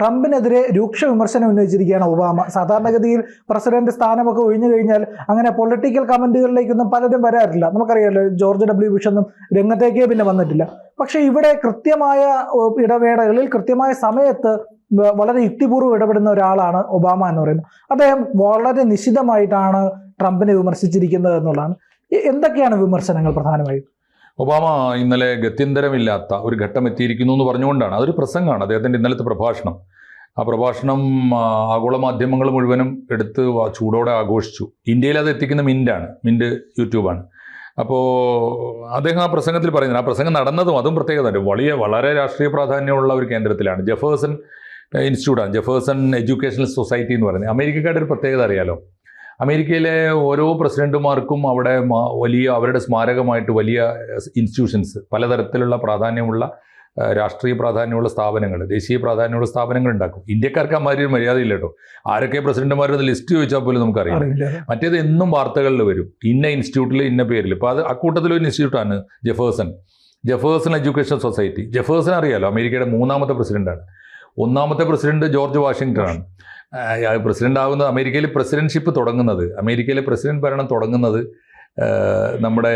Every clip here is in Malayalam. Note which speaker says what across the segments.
Speaker 1: ട്രംപിനെതിരെ രൂക്ഷ വിമർശനം ഉന്നയിച്ചിരിക്കുകയാണ് ഒബാമ. സാധാരണഗതിയിൽ പ്രസിഡന്റ് സ്ഥാനമൊക്കെ ഒഴിഞ്ഞു കഴിഞ്ഞാൽ അങ്ങനെ പൊളിറ്റിക്കൽ കമന്റുകളിലേക്കൊന്നും പലരും വരാറില്ല. നമുക്കറിയാമല്ലോ ജോർജ് ഡബ്ല്യു ബുഷ് ഒന്നും രംഗത്തേക്കേ പിന്നെ വന്നിട്ടില്ല. പക്ഷെ ഇവിടെ കൃത്യമായ ഇടവേളകളിൽ കൃത്യമായ സമയത്ത് വളരെ യുക്തിപൂർവം ഇടപെടുന്ന ഒരാളാണ് ഒബാമ എന്ന് പറയുന്നത്. അദ്ദേഹം വളരെ നിശിതമായിട്ടാണ് ട്രംപിനെ വിമർശിച്ചിരിക്കുന്നത് എന്നുള്ളതാണ്. എന്തൊക്കെയാണ് വിമർശനങ്ങൾ പ്രധാനമായും?
Speaker 2: ഒബാമ ഇന്നലെ ഗത്യന്തരമില്ലാത്ത ഒരു ഘട്ടം എത്തിയിരിക്കുന്നു എന്ന് പറഞ്ഞുകൊണ്ടാണ്. അതൊരു പ്രസംഗമാണ്. അദ്ദേഹത്തിന്റെ ഇന്നലത്തെ പ്രഭാഷണം. ആ പ്രഭാഷണം ആഗോള മാധ്യമങ്ങൾ മുഴുവനും എടുത്ത് ചൂടോടെ ആഘോഷിച്ചു. ഇന്ത്യയിൽ അത് എത്തിക്കുന്ന മിന്റാണ് മിന്റ് യൂട്യൂബാണ് അപ്പോൾ അദ്ദേഹം ആ പ്രസംഗത്തിൽ പറയുന്നത് ആ പ്രസംഗം നടന്നതും അതും പ്രത്യേകത വലിയ വളരെ രാഷ്ട്രീയ പ്രാധാന്യമുള്ള ഒരു കേന്ദ്രത്തിലാണ്. ജഫേഴ്സൺ ഇൻസ്റ്റിറ്റ്യൂട്ടാണ്. ജഫേഴ്സൺ എഡ്യൂക്കേഷണൽ സൊസൈറ്റി എന്ന് പറയുന്നത്. അമേരിക്കക്കാരുടെ ഒരു പ്രത്യേകത അറിയാലോ? അമേരിക്കയിലെ ഓരോ പ്രസിഡന്റുമാർക്കും അവിടെ വലിയ അവരുടെ സ്മാരകമായിട്ട് വലിയ ഇൻസ്റ്റിറ്റ്യൂഷൻസ് പലതരത്തിലുള്ള പ്രാധാന്യമുള്ള രാഷ്ട്രീയ പ്രാധാന്യമുള്ള സ്ഥാപനങ്ങൾ ദേശീയ പ്രാധാന്യമുള്ള സ്ഥാപനങ്ങൾ ഉണ്ടാക്കും. ഇന്ത്യക്കാർക്ക് അമ്മാതിരി ഒരു മര്യാദയില്ല കേട്ടോ ആരൊക്കെ പ്രസിഡന്റുമാരുടെ ലിസ്റ്റ് ചോദിച്ചാൽ പോലും നമുക്കറിയാം മറ്റേത് എന്നും വാർത്തകളിൽ വരും. ഇന്ന ഇൻസ്റ്റിറ്റ്യൂട്ടിൽ ഇന്ന പേരിൽ. ഇപ്പോൾ അത് അക്കൂട്ടത്തിൽ ഒരു ഇൻസ്റ്റിറ്റ്യൂട്ടാണ് Jefferson. Jefferson education society Jefferson അറിയാലോ അമേരിക്കയുടെ മൂന്നാമത്തെ പ്രസിഡന്റാണ്. ഒന്നാമത്തെ പ്രസിഡന്റ് ജോർജ് വാഷിങ്ടൺ ആണ് പ്രസിഡന്റ് ആകുന്നത് അമേരിക്കയിൽ പ്രസിഡൻഷിപ്പ് തുടങ്ങുന്നത്. അമേരിക്കയിലെ പ്രസിഡന്റ് ഭരണം തുടങ്ങുന്നത് നമ്മുടെ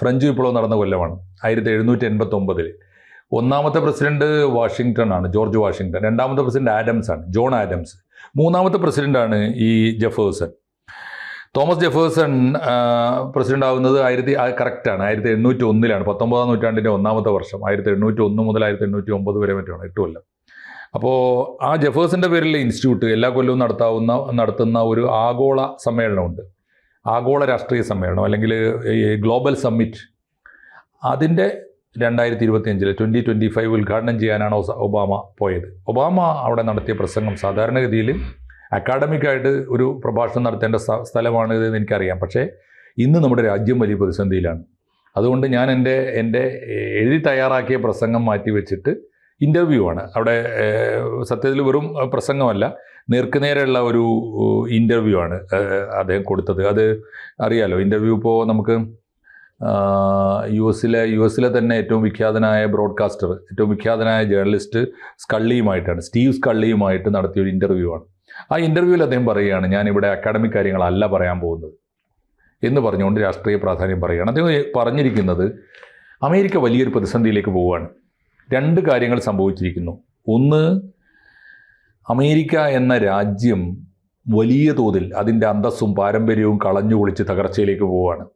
Speaker 2: ഫ്രഞ്ച് വിപ്ലവം നടന്ന കൊല്ലമാണ് ആയിരത്തി എഴുന്നൂറ്റി എൺപത്തി ഒമ്പതിൽ ഒന്നാമത്തെ പ്രസിഡന്റ് വാഷിങ്ടൺ ആണ് ജോർജ് വാഷിങ്ടൺ. രണ്ടാമത്തെ പ്രസിഡന്റ് ആഡംസ് ആണ് ജോൺ ആഡംസ്. മൂന്നാമത്തെ പ്രസിഡന്റാണ് ഈ ജെഫേഴ്സൺ. തോമസ് ജെഫേഴ്സൺ പ്രസിഡന്റ് ആകുന്നത് ആയിരത്തി കറക്റ്റാണ് ആയിരത്തി എണ്ണൂറ്റി ഒന്നിലാണ് പത്തൊമ്പതാം നൂറ്റാണ്ടിന്റെ ഒന്നാമത്തെ വർഷം ആയിരത്തി എണ്ണൂറ്റി ഒന്ന് മുതൽ ആയിരത്തി എണ്ണൂറ്റി ഒമ്പത് വരെ മറ്റുമാണ് എട്ട് കൊല്ലം. അപ്പോൾ ആ ജഫേഴ്സിന്റെ പേരിലെ ഇൻസ്റ്റിറ്റ്യൂട്ട് എല്ലാ കൊല്ലവും നടത്താവുന്ന നടത്തുന്ന ഒരു ആഗോള സമ്മേളനമുണ്ട്. ആഗോള രാഷ്ട്രീയ സമ്മേളനം അല്ലെങ്കിൽ ഗ്ലോബൽ സമ്മിറ്റ്. അതിന്റെ രണ്ടായിരത്തി ഇരുപത്തിയഞ്ചിൽ ട്വന്റി ട്വന്റി ഫൈവ് ഉദ്ഘാടനം ചെയ്യാനാണ് ഒബാമ പോയത്. ഒബാമ അവിടെ നടത്തിയ പ്രസംഗം സാധാരണഗതിയിൽ അക്കാഡമിക്കായിട്ട് ഒരു പ്രഭാഷണം നടത്തേണ്ട സ്ഥ- സ്ഥലമാണ് ഇതെന്ന് എനിക്കറിയാം. പക്ഷേ ഇന്ന് നമ്മുടെ രാജ്യം വലിയ പ്രതിസന്ധിയിലാണ്. അതുകൊണ്ട് ഞാൻ എന്റെ എന്റെ എഴുതി തയ്യാറാക്കിയ പ്രസംഗം മാറ്റി വെച്ചിട്ട് ഇന്റർവ്യൂ ആണ്. അവിടെ സത്യത്തിൽ വെറും പ്രസംഗമല്ല നേർക്കുനേരെയുള്ള ഒരു ഇന്റർവ്യൂ ആണ് അദ്ദേഹം കൊടുത്തത്. അത് അറിയാലോ ഇന്റർവ്യൂ ഇപ്പോൾ നമുക്ക് യു എസിലെ യു എസിലെ തന്നെ ഏറ്റവും വിഖ്യാതനായ ബ്രോഡ്കാസ്റ്റർ ഏറ്റവും വിഖ്യാതനായ ജേർണലിസ്റ്റ് സ്കള്ളിയുമായിട്ടാണ് സ്റ്റീവ് സ്കള്ളിയുമായിട്ട് നടത്തിയ ഒരു ഇന്റർവ്യൂ ആണ്. ആ ഇന്റർവ്യൂവിൽ അദ്ദേഹം പറയുകയാണ് ഞാനിവിടെ അക്കാഡമിക് കാര്യങ്ങളല്ല പറയാൻ പോകുന്നത്. എന്ന് പറഞ്ഞുകൊണ്ട് രാഷ്ട്രീയ പ്രാധാന്യം പറയുകയാണ്. അദ്ദേഹം പറഞ്ഞിരിക്കുന്നത് അമേരിക്ക വലിയൊരു പ്രതിസന്ധിയിലേക്ക് പോവുകയാണ്. രണ്ട് കാര്യങ്ങൾ സംഭവിച്ചിരിക്കുന്നു. ഒന്ന് അമേരിക്ക എന്ന രാജ്യം വലിയ തോതിൽ അതിന്റെ അന്തസ്സും പാരമ്പര്യവും കളഞ്ഞു കുളിച്ച് തകർച്ചയിലേക്ക് പോവുകയാണ്.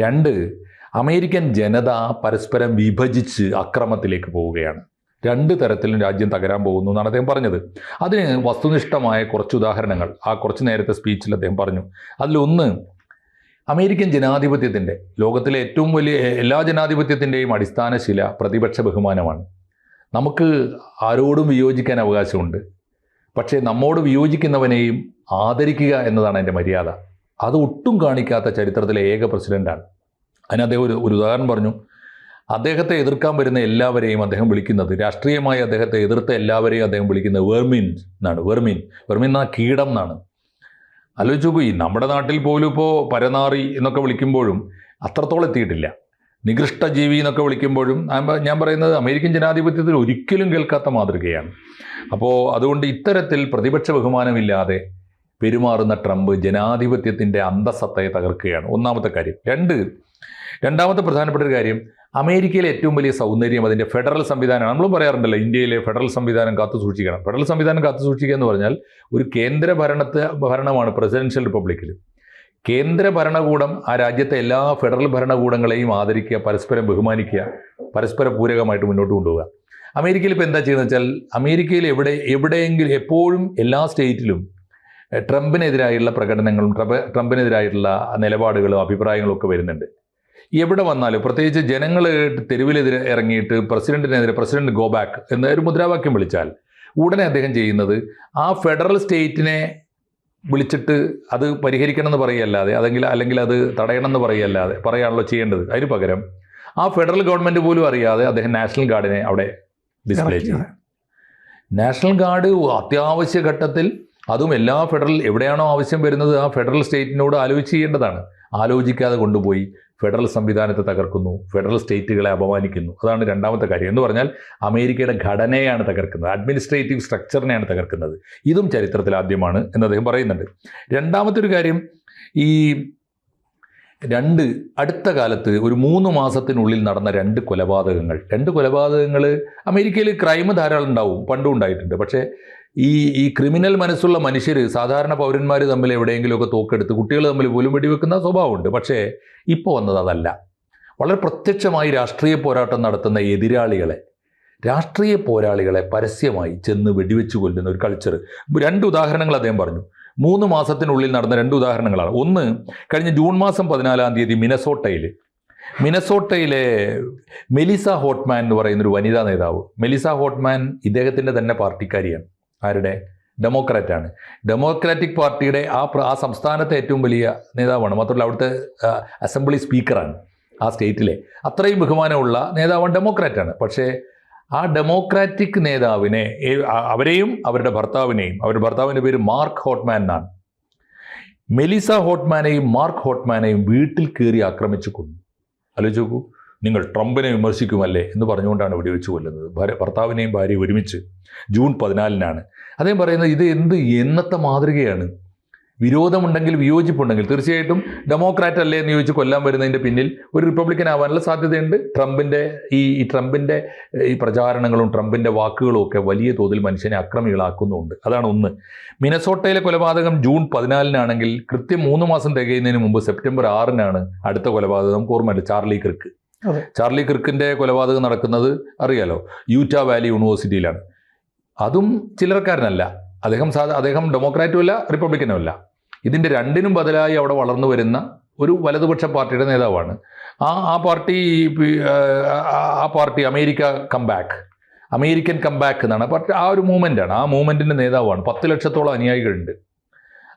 Speaker 2: രണ്ട് അമേരിക്കൻ ജനത പരസ്പരം വിഭജിച്ച് അക്രമത്തിലേക്ക് പോവുകയാണ്. രണ്ട് തരത്തിലും രാജ്യം തകരാൻ പോകുന്നു എന്നാണ് അദ്ദേഹം പറഞ്ഞത്. അതിന് വസ്തുനിഷ്ഠമായ കുറച്ച് ഉദാഹരണങ്ങൾ. ആ കുറച്ച് നേരത്തെ സ്പീച്ചിൽ അദ്ദേഹം പറഞ്ഞു. അതിലൊന്ന് അമേരിക്കൻ ജനാധിപത്യത്തിന്റെ ലോകത്തിലെ ഏറ്റവും വലിയ എല്ലാ ജനാധിപത്യത്തിന്റെയും അടിസ്ഥാന ശില പ്രതിപക്ഷ ബഹുമാനമാണ്. നമുക്ക് ആരോടും വിയോജിക്കാൻ അവകാശമുണ്ട്. പക്ഷേ നമ്മോട് വിയോജിക്കുന്നവനെയും ആദരിക്കുക എന്നതാണ് എന്റെ മര്യാദ. അത് ഒട്ടും കാണിക്കാത്ത ചരിത്രത്തിലെ ഏക പ്രസിഡന്റാണ് അതിന് അദ്ദേഹം ഒരു ഒരു ഉദാഹരണം പറഞ്ഞു. അദ്ദേഹത്തെ എതിർക്കാൻ വരുന്ന എല്ലാവരെയും അദ്ദേഹം വിളിക്കുന്നത് രാഷ്ട്രീയമായി അദ്ദേഹത്തെ എതിർത്ത എല്ലാവരെയും അദ്ദേഹം വിളിക്കുന്നത് വെർമിൻ എന്നാണ്. വെർമിൻ വെർമിൻ എന്ന കീടം എന്നാണ്. ആലോചിച്ച് നോക്കൂ ഈ നമ്മുടെ നാട്ടിൽ പോലും ഇപ്പോൾ പരനാറി എന്നൊക്കെ വിളിക്കുമ്പോഴും അത്രത്തോളം എത്തിയിട്ടില്ല. നികൃഷ്ട ജീവി എന്നൊക്കെ വിളിക്കുമ്പോഴും ഞാൻ പറയുന്നത് അമേരിക്കൻ ജനാധിപത്യത്തിൽ ഒരിക്കലും കേൾക്കാത്ത മാതൃകയാണ്. അപ്പോൾ അതുകൊണ്ട് ഇത്തരത്തിൽ പ്രതിപക്ഷ ബഹുമാനമില്ലാതെ പെരുമാറുന്ന ട്രംപ് ജനാധിപത്യത്തിന്റെ അന്തസത്തയെ തകർക്കുകയാണ്. ഒന്നാമത്തെ കാര്യം. രണ്ട് രണ്ടാമത്തെ പ്രധാനപ്പെട്ട ഒരു കാര്യം അമേരിക്കയിലെ ഏറ്റവും വലിയ സൗന്ദര്യം അതിന്റെ ഫെഡറൽ സംവിധാനമാണ്. നമ്മളും പറയാറുണ്ടല്ലോ ഇന്ത്യയിലെ ഫെഡറൽ സംവിധാനം കാത്തു സൂക്ഷിക്കണം. ഫെഡറൽ സംവിധാനം കാത്തു സൂക്ഷിക്കുക എന്ന് പറഞ്ഞാൽ ഒരു കേന്ദ്ര ഭരണത്തെ ഭരണമാണ് പ്രസിഡൻഷ്യൽ റിപ്പബ്ലിക്കിൽ. കേന്ദ്ര ഭരണകൂടം ആ രാജ്യത്തെ എല്ലാ ഫെഡറൽ ഭരണകൂടങ്ങളെയും ആദരിക്കുക പരസ്പരം ബഹുമാനിക്കുക പരസ്പര പൂരകമായിട്ട് മുന്നോട്ട് കൊണ്ടുപോകുക അമേരിക്കയിൽ ഇപ്പോൾ എന്താ ചെയ്യുന്നത് വെച്ചാൽ അമേരിക്കയിൽ എവിടെ എവിടെയെങ്കിലും എപ്പോഴും എല്ലാ സ്റ്റേറ്റിലും ട്രംപിനെതിരായുള്ള പ്രകടനങ്ങളും ട്രംപ് ട്രംപിനെതിരായിട്ടുള്ള നിലപാടുകളും അഭിപ്രായങ്ങളും ഒക്കെ വരുന്നുണ്ട്. എവിടെ വന്നാലും പ്രത്യേകിച്ച് ജനങ്ങൾ തെരുവിലെതിരെ ഇറങ്ങിയിട്ട് പ്രസിഡന്റിനെതിരെ പ്രസിഡന്റ് ഗോബാക്ക് എന്ന ഒരു മുദ്രാവാക്യം വിളിച്ചാൽ ഉടനെ അദ്ദേഹം ചെയ്യുന്നത് ആ ഫെഡറൽ സ്റ്റേറ്റിനെ വിളിച്ചിട്ട് അത് പരിഹരിക്കണം എന്ന് പറയല്ലാതെ അതെങ്കിൽ അല്ലെങ്കിൽ അത് തടയണം എന്ന് പറയല്ലാതെ പറയാണല്ലോ ചെയ്യേണ്ടത്. അതിന് പകരം ആ ഫെഡറൽ ഗവൺമെന്റ് പോലും അറിയാതെ അദ്ദേഹം നാഷണൽ ഗാർഡിനെ അവിടെ ഡിസ്പ്ലേ ചെയ്യുന്നത് നാഷണൽ ഗാർഡ് അത്യാവശ്യ ഘട്ടത്തിൽ അതും എല്ലാ ഫെഡറൽ എവിടെയാണോ ആവശ്യം വരുന്നത് ആ ഫെഡറൽ സ്റ്റേറ്റിനോട് ആലോചിച്ച് ചെയ്യേണ്ടതാണ്. ആലോചിക്കാതെ കൊണ്ടുപോയി. ഫെഡറൽ സംവിധാനത്തെ തകർക്കുന്നു ഫെഡറൽ സ്റ്റേറ്റുകളെ അപമാനിക്കുന്നു. അതാണ് രണ്ടാമത്തെ കാര്യം. എന്ന് പറഞ്ഞാൽ അമേരിക്കയുടെ ഘടനയാണ് തകർക്കുന്നത് അഡ്മിനിസ്ട്രേറ്റീവ് സ്ട്രക്ചറിനെയാണ് തകർക്കുന്നത്. ഇതും ചരിത്രത്തിൽ ആദ്യമാണ് എന്ന് അദ്ദേഹം പറയുന്നുണ്ട്. രണ്ടാമത്തെ ഒരു കാര്യം ഈ രണ്ട് അടുത്ത കാലത്ത് ഒരു മൂന്ന് മാസത്തിനുള്ളിൽ നടന്ന രണ്ട് കൊലപാതകങ്ങൾ. രണ്ട് കൊലപാതകങ്ങൾ അമേരിക്കയിൽ ക്രൈം ധാരാളം ഉണ്ടാവും പണ്ടും ഉണ്ടായിട്ടുണ്ട്. പക്ഷേ ഈ ഈ ക്രിമിനൽ മനസ്സുള്ള മനുഷ്യർ സാധാരണ പൗരന്മാർ തമ്മിൽ എവിടെയെങ്കിലുമൊക്കെ തോക്കെടുത്ത് കുട്ടികൾ തമ്മിൽ പോലും വെടിവെക്കുന്ന സ്വഭാവമുണ്ട്. പക്ഷേ ഇപ്പോൾ വന്നത് അതല്ല. വളരെ പ്രത്യക്ഷമായി രാഷ്ട്രീയ പോരാട്ടം നടത്തുന്ന എതിരാളികളെ രാഷ്ട്രീയ പോരാളികളെ പരസ്യമായി ചെന്ന് വെടിവെച്ച് കൊല്ലുന്ന ഒരു കൾച്ചർ രണ്ട് ഉദാഹരണങ്ങൾ അദ്ദേഹം പറഞ്ഞു. മൂന്ന് മാസത്തിനുള്ളിൽ നടന്ന രണ്ട് ഉദാഹരണങ്ങളാണ്. ഒന്ന് കഴിഞ്ഞ ജൂൺ മാസം പതിനാലാം തീയതി മിനസോട്ടയിൽ മിനസോട്ടയിലെ മെലിസ ഹോട്ട്മാൻ എന്ന് പറയുന്ന ഒരു വനിതാ നേതാവ് മെലിസ ഹോട്ട്മാൻ ഇദ്ദേഹത്തിന്റെ തന്നെ പാർട്ടിക്കാരിയാണ്. ആരുടെ? ഡെമോക്രാറ്റാണ് ഡെമോക്രാറ്റിക് പാർട്ടിയുടെ ആ ആ സംസ്ഥാനത്തെ ഏറ്റവും വലിയ നേതാവാണ്. മാത്രമല്ല അവിടുത്തെ അസംബ്ലി സ്പീക്കറാണ് ആ സ്റ്റേറ്റിലെ. അത്രയും ബഹുമാനമുള്ള നേതാവാണ് ഡെമോക്രാറ്റാണ് പക്ഷേ ആ ഡെമോക്രാറ്റിക് നേതാവിനെ അവരെയും അവരുടെ ഭർത്താവിനെയും അവരുടെ ഭർത്താവിന്റെ പേര് മാർക്ക് ഹോട്ട്മാൻ എന്നാണ് മെലിസ ഹോട്ട്മാനെയും മാർക്ക് ഹോട്ട്മാനെയും വീട്ടിൽ കയറി ആക്രമിച്ചു കൊന്നു. ആലോചിച്ച് നോക്കൂ. നിങ്ങൾ ട്രംപിനെ വിമർശിക്കുമല്ലേ എന്ന് പറഞ്ഞുകൊണ്ടാണ് വെടിവെച്ച് കൊല്ലുന്നത്. ഭാര്യ ഭർത്താവിനെയും ഭാര്യയും ഒരുമിച്ച് ജൂൺ പതിനാലിനാണ്. അദ്ദേഹം പറയുന്നത് ഇത് എന്ത് എന്നത്തെ മാതൃകയാണ്. വിരോധമുണ്ടെങ്കിൽ വിയോജിപ്പുണ്ടെങ്കിൽ തീർച്ചയായിട്ടും ഡെമോക്രാറ്റ് അല്ലേ എന്ന് ചോദിച്ച് കൊല്ലാൻ വരുന്നതിന്റെ പിന്നിൽ ഒരു റിപ്പബ്ലിക്കൻ ആവാനുള്ള സാധ്യതയുണ്ട്. ട്രംപിന്റെ ഈ ട്രംപിന്റെ ഈ പ്രചാരണങ്ങളും ട്രംപിന്റെ വാക്കുകളും ഒക്കെ വലിയ തോതിൽ മനുഷ്യനെ അക്രമികളാക്കുന്നുണ്ട്. അതാണ് ഒന്ന്. മിനസോട്ടയിലെ കൊലപാതകം ജൂൺ പതിനാലിനാണെങ്കിൽ കൃത്യം മൂന്ന് മാസം തികയുന്നതിന് മുമ്പ് സെപ്റ്റംബർ ആറിനാണ് അടുത്ത കൊലപാതകം. ഓർമ്മയുണ്ട് ചാർലി ക്രിക്ക്. ചാർലി ക്രിക്കിന്റെ കൊലപാതകം നടക്കുന്നത് അറിയാലോ യൂറ്റ വാലി യൂണിവേഴ്സിറ്റിയിലാണ്. അതും ചിലർക്കാരനല്ല അദ്ദേഹം സാധാ അദ്ദേഹം ഡെമോക്രാറ്റും അല്ല റിപ്പബ്ലിക്കനും അല്ല. ഇതിന്റെ രണ്ടിനും ബദലായി അവിടെ വളർന്നു വരുന്ന ഒരു വലതുപക്ഷ പാർട്ടിയുടെ നേതാവാണ്. ആ ആ പാർട്ടി ആ party America comeback American comeback എന്നാണ്. പാർട്ടി ആ ഒരു മൂവ്മെന്റാണ് ആ മൂവ്മെന്റിന്റെ നേതാവാണ്. പത്ത് ലക്ഷത്തോളം അനുയായികളുണ്ട്.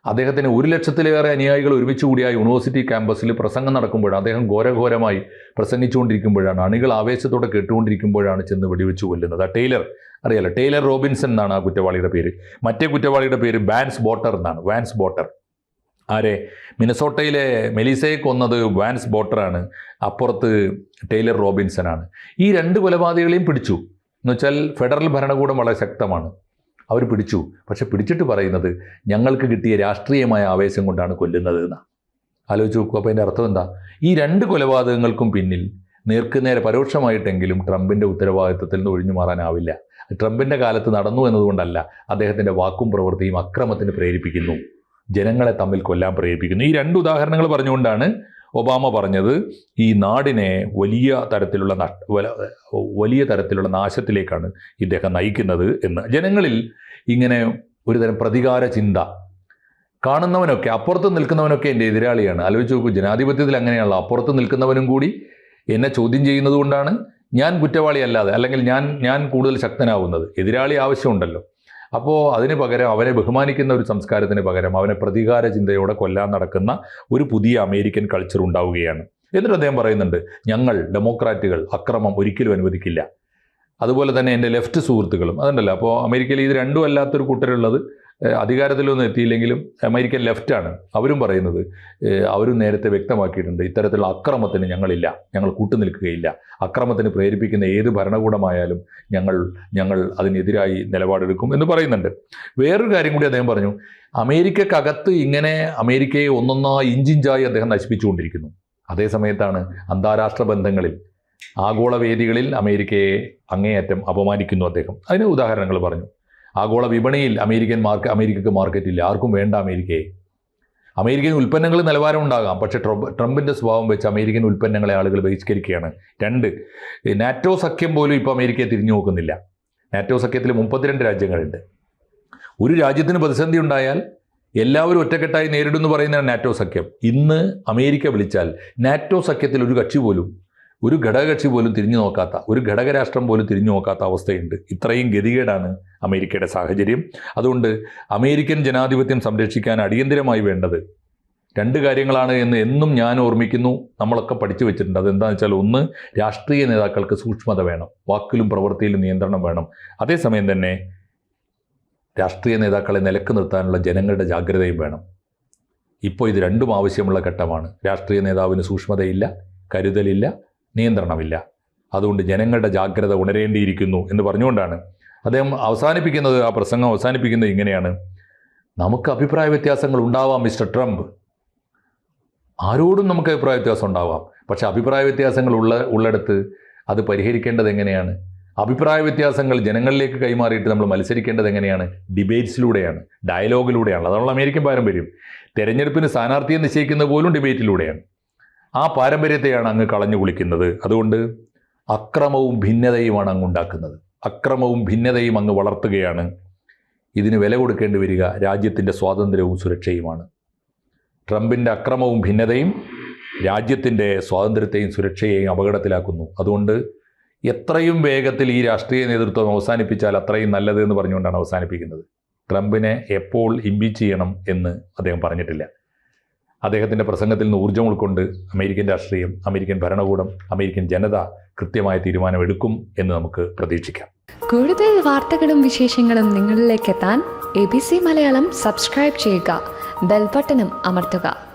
Speaker 2: അദ്ദേഹത്തിന് ഒരു ലക്ഷത്തിലേറെ അനുയായികൾ ഒരുമിച്ച് കൂടി ആ യൂണിവേഴ്സിറ്റി ക്യാമ്പസിൽ പ്രസംഗം നടക്കുമ്പോഴാണ് അദ്ദേഹം ഘോരഘോരമായി പ്രസംഗിച്ചുകൊണ്ടിരിക്കുമ്പോഴാണ് അണികൾ ആവേശത്തോടെ കേട്ടുകൊണ്ടിരിക്കുമ്പോഴാണ് ചെന്ന് വെടിവെച്ച് കൊല്ലുന്നത്. ആ ടൈലർ അറിയാലോ ടൈലർ റോബിൻസൺ എന്നാണ് ആ കുറ്റവാളിയുടെ പേര്. മറ്റേ കുറ്റവാളിയുടെ പേര് വാൻസ് ബോട്ടർ എന്നാണ് വാൻസ് ബോട്ടർ. ആരെ? മിനസോട്ടയിലെ മെലീസയെ കൊന്നത് വാൻസ് ബോട്ടറാണ് അപ്പുറത്ത് ടൈലർ റോബിൻസൺ ആണ്. ഈ രണ്ട് കൊലപാതകളെയും പിടിച്ചു. എന്നുവെച്ചാൽ ഫെഡറൽ ഭരണകൂടം വളരെ ശക്തമാണ്. അവർ പിടിച്ചു. പക്ഷെ പിടിച്ചിട്ട് പറയുന്നത് ഞങ്ങൾക്ക് കിട്ടിയ രാഷ്ട്രീയമായ ആവേശം കൊണ്ടാണ് കൊല്ലുന്നത് എന്നാണ് ആലോചിച്ച് നോക്കൂ അപ്പോൾ അതിന്റെ അർത്ഥം എന്താ? ഈ രണ്ട് കൊലപാതകങ്ങൾക്കും പിന്നിൽ നേർക്കുനേരെ പരോക്ഷമായിട്ടെങ്കിലും ട്രംപിന്റെ ഉത്തരവാദിത്വത്തിൽ നിന്ന് ഒഴിഞ്ഞു മാറാനാവില്ല. ട്രംപിന്റെ കാലത്ത് നടന്നു എന്നതുകൊണ്ടല്ല അദ്ദേഹത്തിന്റെ വാക്കും പ്രവൃത്തിയും അക്രമത്തിന് പ്രേരിപ്പിക്കുന്നു. ജനങ്ങളെ തമ്മിൽ കൊല്ലാൻ പ്രേരിപ്പിക്കുന്നു. ഈ രണ്ട് ഉദാഹരണങ്ങൾ പറഞ്ഞുകൊണ്ടാണ് ഒബാമ പറഞ്ഞത് ഈ നാടിനെ വലിയ തരത്തിലുള്ള വലിയ തരത്തിലുള്ള നാശത്തിലേക്കാണ് ഇദ്ദേഹം നയിക്കുന്നത് എന്ന്. ജനങ്ങളിൽ ഇങ്ങനെ ഒരുതരം പ്രതികാര ചിന്ത കാണുന്നവനൊക്കെ അപ്പുറത്ത് നിൽക്കുന്നവനൊക്കെ എന്റെ എതിരാളിയാണ്. ആലോചിച്ച് നോക്കൂ ജനാധിപത്യത്തിൽ അങ്ങനെയാണല്ലോ. അപ്പുറത്ത് നിൽക്കുന്നവനും കൂടി എന്നെ ചോദ്യം ചെയ്യുന്നത് ഞാൻ കുറ്റവാളിയല്ലാതെ അല്ലെങ്കിൽ ഞാൻ ഞാൻ കൂടുതൽ ശക്തനാവുന്നത്. എതിരാളി ആവശ്യമുണ്ടല്ലോ. അപ്പോൾ അതിന് പകരം അവനെ ബഹുമാനിക്കുന്ന ഒരു സംസ്കാരത്തിന് പകരം അവനെ പ്രതികാര ചിന്തയോടെ കൊല്ലാൻ നടക്കുന്ന ഒരു പുതിയ അമേരിക്കൻ കൾച്ചർ ഉണ്ടാവുകയാണ്. എന്നിട്ട് അദ്ദേഹം പറയുന്നുണ്ട് ഞങ്ങൾ ഡെമോക്രാറ്റുകൾ അക്രമം ഒരിക്കലും അനുവദിക്കില്ല. അതുപോലെ തന്നെ എന്റെ ലെഫ്റ്റ് സുഹൃത്തുക്കളും അതുണ്ടല്ലോ അപ്പോൾ അമേരിക്കയിൽ ഇത് രണ്ടും അല്ലാത്തൊരു കൂട്ടരുള്ളത് അധികാരത്തിലൊന്നും എത്തിയില്ലെങ്കിലും അമേരിക്കൻ ലെഫ്റ്റാണ് അവരും പറയുന്നത് അവരും നേരത്തെ വ്യക്തമാക്കിയിട്ടുണ്ട് ഇത്തരത്തിലുള്ള അക്രമത്തിന് ഞങ്ങളില്ല ഞങ്ങൾ കൂട്ടുനിൽക്കുകയില്ല. അക്രമത്തിന് പ്രേരിപ്പിക്കുന്ന ഏത് ഭരണകൂടമായാലും ഞങ്ങൾ ഞങ്ങൾ അതിനെതിരായി നിലപാടെടുക്കും എന്ന് പറയുന്നുണ്ട്. വേറൊരു കാര്യം കൂടി അദ്ദേഹം പറഞ്ഞു അമേരിക്കക്കകത്ത് ഇങ്ങനെ അമേരിക്കയെ ഒന്നൊന്നായി ഇഞ്ചിഞ്ചായി അദ്ദേഹം നശിപ്പിച്ചുകൊണ്ടിരിക്കുന്നു. അതേ സമയത്താണ് അന്താരാഷ്ട്ര ബന്ധങ്ങളിൽ ആഗോള വേദികളിൽ അമേരിക്കയെ അങ്ങേയറ്റം അപമാനിക്കുന്നു അദ്ദേഹം. അതിന് ഉദാഹരണങ്ങൾ പറഞ്ഞു. ആഗോള വിപണിയിൽ അമേരിക്കൻ മാർക്ക് അമേരിക്കക്ക് മാർക്കറ്റ് ഇല്ല. ആർക്കും വേണ്ട അമേരിക്കയെ. അമേരിക്കൻ ഉൽപ്പന്നങ്ങൾ നിലവാരം ഉണ്ടാകാം. പക്ഷേ ട്രംപ് ട്രംപിന്റെ സ്വഭാവം വെച്ച് അമേരിക്കൻ ഉൽപ്പന്നങ്ങളെ ആളുകൾ ബഹിഷ്കരിക്കുകയാണ്. രണ്ട് നാറ്റോ സഖ്യം പോലും ഇപ്പോൾ അമേരിക്കയെ തിരിഞ്ഞു നോക്കുന്നില്ല. നാറ്റോ സഖ്യത്തിൽ മുപ്പത്തിരണ്ട് രാജ്യങ്ങളുണ്ട്. ഒരു രാജ്യത്തിന് പ്രതിസന്ധി ഉണ്ടായാൽ എല്ലാവരും ഒറ്റക്കെട്ടായി നേരിടുമെന്ന് പറയുന്നതാണ് നാറ്റോ സഖ്യം. ഇന്ന് അമേരിക്ക വിളിച്ചാൽ നാറ്റോ സഖ്യത്തിൽ ഒരു കക്ഷി പോലും ഒരു ഘടകകക്ഷി പോലും തിരിഞ്ഞു നോക്കാത്ത ഒരു ഘടകരാഷ്ട്രം പോലും തിരിഞ്ഞു നോക്കാത്ത അവസ്ഥയുണ്ട്. ഇത്രയും ഗതികേടാണ് അമേരിക്കയുടെ സാഹചര്യം. അതുകൊണ്ട് അമേരിക്കൻ ജനാധിപത്യം സംരക്ഷിക്കാൻ അടിയന്തിരമായി വേണ്ടത് രണ്ട് കാര്യങ്ങളാണ് എന്ന് എന്നും ഞാൻ ഓർമ്മിക്കുന്നു. നമ്മളൊക്കെ പഠിച്ചു വെച്ചിട്ടുണ്ട്. അതെന്താണെന്ന് വെച്ചാൽ ഒന്ന് രാഷ്ട്രീയ നേതാക്കൾക്ക് സൂക്ഷ്മത വേണം. വാക്കിലും പ്രവൃത്തിയിലും നിയന്ത്രണം വേണം. അതേസമയം തന്നെ രാഷ്ട്രീയ നേതാക്കളെ നിലയ്ക്ക് നിർത്താനുള്ള ജനങ്ങളുടെ ജാഗ്രതയും വേണം. ഇപ്പോൾ ഇത് രണ്ടും ആവശ്യമുള്ള ഘട്ടമാണ്. രാഷ്ട്രീയ നേതാവിന് സൂക്ഷ്മതയില്ല കരുതലില്ല നിയന്ത്രണമില്ല. അതുകൊണ്ട് ജനങ്ങളുടെ ജാഗ്രത ഉണരേണ്ടിയിരിക്കുന്നു എന്ന് പറഞ്ഞുകൊണ്ടാണ് അദ്ദേഹം അവസാനിപ്പിക്കുന്നത് ആ പ്രസംഗം അവസാനിപ്പിക്കുന്നത് ഇങ്ങനെയാണ്. നമുക്ക് അഭിപ്രായ വ്യത്യാസങ്ങൾ ഉണ്ടാവാം മിസ്റ്റർ ട്രംപ്. ആരോടും നമുക്ക് അഭിപ്രായ വ്യത്യാസം ഉണ്ടാവാം. പക്ഷെ അഭിപ്രായ വ്യത്യാസങ്ങൾ ഉള്ള ഉള്ളിടത്ത് അത് പരിഹരിക്കേണ്ടത് എങ്ങനെയാണ്? അഭിപ്രായ വ്യത്യാസങ്ങൾ ജനങ്ങളിലേക്ക് കൈമാറിയിട്ട് നമ്മൾ മത്സരിക്കേണ്ടത് എങ്ങനെയാണ്? ഡിബേറ്റ്സിലൂടെയാണ് ഡയലോഗിലൂടെയാണ്. അതാണ് അമേരിക്കൻ പാരമ്പര്യം. തെരഞ്ഞെടുപ്പിന് സ്ഥാനാർത്ഥിയെ നിശ്ചയിക്കുന്നത് പോലും ഡിബേറ്റിലൂടെയാണ്. ആ പാരമ്പര്യത്തെയാണ് അങ്ങ് കളഞ്ഞു കുളിക്കുന്നത്. അതുകൊണ്ട് അക്രമവും ഭിന്നതയുമാണ് അങ്ങ് ഉണ്ടാക്കുന്നത്. അക്രമവും ഭിന്നതയും അങ്ങ് വളർത്തുകയാണ്. ഇതിന് വില കൊടുക്കേണ്ടി വരിക രാജ്യത്തിന്റെ സ്വാതന്ത്ര്യവും സുരക്ഷയുമാണ്. ട്രംപിന്റെ അക്രമവും ഭിന്നതയും രാജ്യത്തിന്റെ സ്വാതന്ത്ര്യത്തെയും സുരക്ഷയെയും അപകടത്തിലാക്കുന്നു. അതുകൊണ്ട് എത്രയും വേഗത്തിൽ ഈ രാഷ്ട്രീയ നേതൃത്വം അവസാനിപ്പിച്ചാൽ അത്രയും നല്ലത് എന്ന് പറഞ്ഞുകൊണ്ടാണ് അവസാനിപ്പിക്കുന്നത്. ട്രംപിനെ എപ്പോൾ ഇമ്പീച്ച് ചെയ്യണം എന്ന് അദ്ദേഹം പറഞ്ഞിട്ടില്ല. അദ്ദേഹത്തിന്റെ പ്രസംഗത്തിൽ നിന്ന് ഊർജം ഉൾക്കൊണ്ട് അമേരിക്കൻ രാഷ്ട്രീയം അമേരിക്കൻ ഭരണകൂടം അമേരിക്കൻ ജനത കൃത്യമായ തീരുമാനമെടുക്കും എന്ന് നമുക്ക് പ്രതീക്ഷിക്കാം.
Speaker 3: കൂടുതൽ വാർത്തകളും വിശേഷങ്ങളും നിങ്ങളിലേക്ക് എത്താൻ A B C Malayalam subscribe ചെയ്യുക ബെൽബട്ടനും അമർത്തുക.